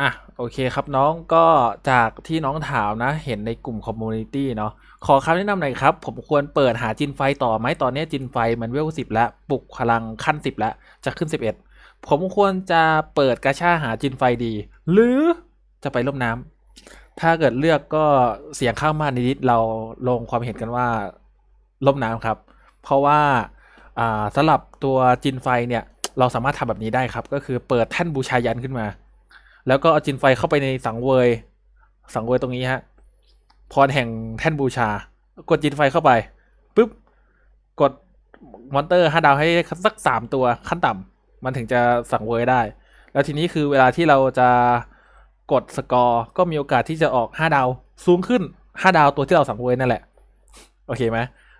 อะโอเคครับน้องก็จากที่น้องถามนะ เห็นในกลุ่มคอมมูนิตี้เนาะขอคำแนะนำหน่อยครับ ผมควรเปิดหาจินไฟต่อไหมตอนนี้จินไฟมันเวลสิบแล้วปลุกพลังขั้นสิบแล้วจะขึ้นสิบเอ็ดผมควรจะเปิดกาชาหาจินไฟดี หรือจะไปล่มน้ำถ้าเกิดเลือกก็เสียงข้างมากนิดเราลงความเห็นกันว่าล่มน้ำครับ เพราะว่าอ่าสำหรับตัวจินไฟเนี่ยเราสามารถทำแบบนี้ได้ครับ ก็คือเปิดแท่นบูชายันขึ้นมา แล้วก็เอาจินไฟเข้าไปในสังเวย สังเวยตรงนี้ฮะ พรแห่งแท่นบูชา กดจินไฟเข้าไปปุ๊บ กดมอนเตอร์ห้าดาวให้สักสามตัวขั้นต่ำมันถึงจะสังเวยได้ แล้วทีนี้คือเวลาที่เราจะกดสกอร์ก็มีโอกาสที่จะออกห้าดาวสูงขึ้นห้าดาวตัวที่เราสังเวยนั่นแหละ โอเคไหม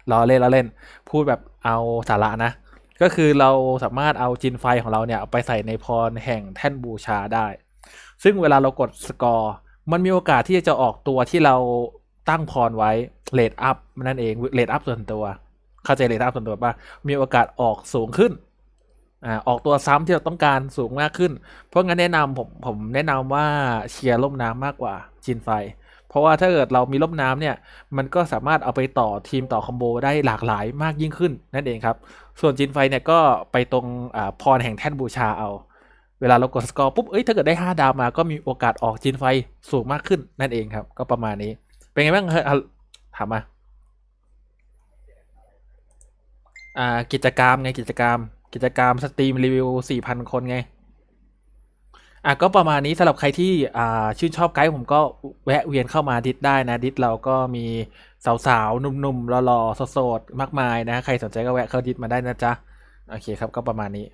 เราเล่นเราเล่น พูดแบบเอาสาระนะ ก็คือเราสามารถเอาจินไฟของเราเนี่ยเอาไปใส่ในพรแห่งแท่นบูชาได้ ซึ่งเวลาเรากดสกอร์มันมีโอกาสที่จะออกตัวที่เราตั้งพรไว้เลดอัพนั่นเองเลดอัพส่วนตัว เข้าใจเลดอัพส่วนตัวป่ะมีโอกาสออกสูงขึ้นอ่าออกตัวซ้ำที่เราต้องการสูงมากขึ้น เพราะงั้นแนะนำผมผมแนะนำว่าเชียร์ล่มน้ำมากกว่าจินไฟ เพราะว่าถ้าเกิดเรามีล่มน้ำเนี่ย มันก็สามารถเอาไปต่อทีมต่อคอมโบได้หลากหลายมากยิ่งขึ้นนั่นเองครับ ส่วนจินไฟเนี่ยก็ไปตรงอ่าพรแห่งแท่นบูชาเอา เวลาเรากดสกอร์ปุ๊บ เอ้ย ถ้าเกิดได้ 5 ดาวมาก็มีโอกาสออกจินไฟสูงมากขึ้นนั่นเองครับ ก็ประมาณนี้ เป็นไงบ้างเฮ้ยอะถามมาอ่ากิจกรรมไงกิจกรรม กิจกรรมสตรีมรีวิว 4,000 คนไงอะก็ประมาณนี้สำหรับใครที่อ่าชื่นชอบไกด์ผมก็แวะเวียนเข้ามาดิสได้นะ ดิสเราก็มีสาวๆหนุ่มๆหล่อๆโสดๆมากมายนะ ใครสนใจก็แวะเข้าดิสมาได้นะจ๊ะ โอเคครับก็ประมาณนี้